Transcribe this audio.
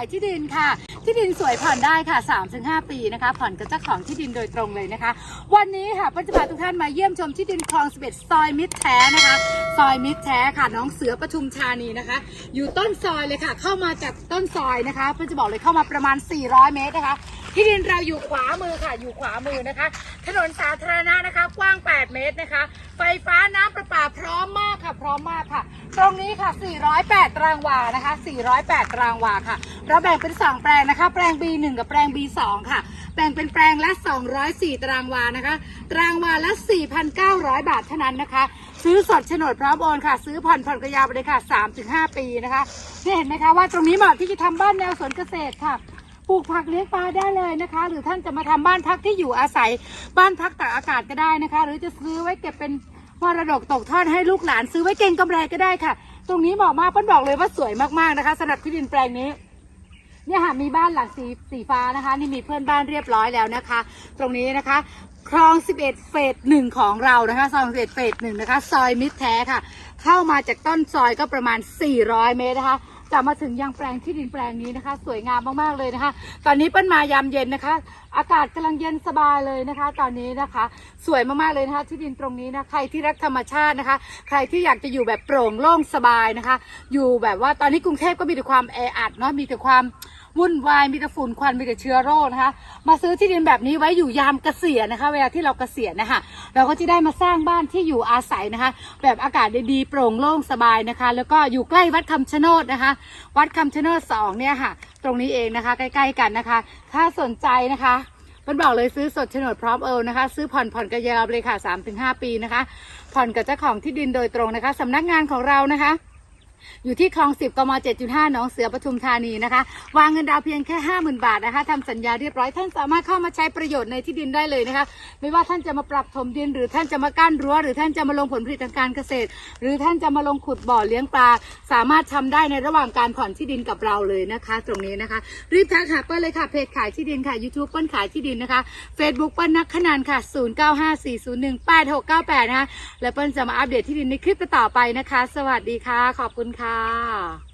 ายที่ดินค่ะ ที่ดินสวยผ่อนได้ค่ะ 3-5 ปีนะคะ ผ่อนกับเจ้าของที่ดินโดยตรงเลยนะคะ วันนี้ค่ะเปิ้ลจะพาทุกท่านมาเยี่ยมชมที่ดินคลอง11ซอยมิตรแท้นะคะ ซอยมิตรแท้ค่ะ น้องเสือปทุมธานีนะคะ อยู่ต้นซอยเลยค่ะ เข้ามาจากต้นซอยนะคะเพื่อจะบอกเลยเข้ามาประมาณ 400 เมตรนะคะที่ดินเราอยู่ขวามือค่ะ อยู่ขวามือนะคะ ถนนสาธารณะนะคะ กว้าง 8 เมตรนะคะ ไฟฟ้าน้ำประปาพร้อมมากค่ะ พร้อมมากค่ะ ตรงนี้ค่ะ 408 ตารางวานะคะ 408 ตารางวาค่ะ เราแบ่งเป็น 2 แปลงนะคะ แปลง B1 กับแปลง B2 ค่ะ แบ่งเป็นแปลงละ 204 ตารางวานะคะ ตารางวาละ 4,900 บาทเท่านั้นนะคะ ซื้อสดโฉนดพร้อมโอนค่ะ ซื้อผ่อนผ่อนกระยาวไปเลยค่ะ 3-5 ปีนะคะนี่เห็นไหมคะว่าตรงนี้เหมาะที่จะทำบ้านแนวสวนเกษตรค่ะ ลูกผักเลี้ยงปลาได้เลยนะคะ หรือท่านจะมาทำบ้านพักที่อยู่อาศัยบ้านพักตากอากาศก็ได้นะคะ หรือจะซื้อไว้เก็บเป็นมรดกตกทอดให้ลูกหลานซื้อไว้เก็งกำไรก็ได้ค่ะ ตรงนี้เหมาะมากเปิ้ลบอกเลยว่าสวยมากๆนะคะสำหรับที่ดินแปลงนี้เนี่ยค่ะมีบ้านหลังสีสีฟ้านะคะ นี่มีเพื่อนบ้านเรียบร้อยแล้วนะคะ ตรงนี้นะคะคลอง 11 เฟสหนึ่งของเรานะคะซอย11เฟสหนึ่งนะคะ ซอยมิตรแท้ค่ะ เข้ามาจากต้นซอยก็ประมาณ 400 เมตรนะคะ จะมาถึงยังแปลงที่ดินแปลงนี้นะคะ สวยงามมากๆเลยนะคะ ตอนนี้เปิ้ลมายามเย็นนะคะ อากาศกำลังเย็นสบายเลยนะคะ ตอนนี้นะคะ สวยมากๆเลยนะคะ ที่ดินตรงนี้นะใครที่รักธรรมชาตินะคะ ใครที่อยากจะอยู่แบบโปร่งโล่งสบายนะคะ อยู่แบบว่าตอนนี้กรุงเทพก็มีแต่ความแออัดเนาะมีแต่ความ วุ่นวายมีแต่ฝุ่นควันมีแต่เชื้อโรคนะคะ มาซื้อที่ดินแบบนี้ไว้อยู่ยามเกษียณนะคะ เวลาที่เราเกษียณนะคะเราก็จะได้มาสร้างบ้านที่อยู่อาศัยนะคะ แบบอากาศดีๆโปร่งโล่งสบายนะคะ แล้วก็อยู่ใกล้วัดคำชะโนดนะคะ วัดคำชะโนดสองเนี่ยค่ะ ตรงนี้เองนะคะใกล้ ๆ กันนะคะ ถ้าสนใจนะคะมันบอกเลยซื้อสดโฉนดพร้อมเอลนะคะ ซื้อผ่อนผ่อนกระยาวเลยค่ะ3-5 ปีนะคะ ผ่อนกับเจ้าของที่ดินโดยตรงนะคะสำนักงานของเรานะคะ อยู่ที่คลองสิบกม7.5หนองเสือปทุมธานีนะคะ วางเงินดาวเพียงแค่50,000บาทนะคะทำสัญญาเรียบร้อยท่านสามารถเข้ามาใช้ประโยชน์ในที่ดินได้เลยนะคะ ไม่ว่าท่านจะมาปรับถมดิน หรือท่านจะมากั้นรั้วหรือท่านจะมาลงผลผลิตทางการเกษตร หรือท่านจะมาลงขุดบ่อเลี้ยงปลาสามารถทำได้ในระหว่างการผ่อนที่ดินกับเราเลยนะคะ ตรงนี้นะคะ รีบทักหาเปิ้ลเลยค่ะเพจขายที่ดินค่ะ YouTube เปิ้ลขายที่ดินนะคะ Facebook เปิ้ลนักขนานค่ะ 0954018698 นะคะและเปิ้ลจะมาอัปเดตที่ดินในคลิปต่อไปนะคะ สวัสดีค่ะขอบคุณค่ะ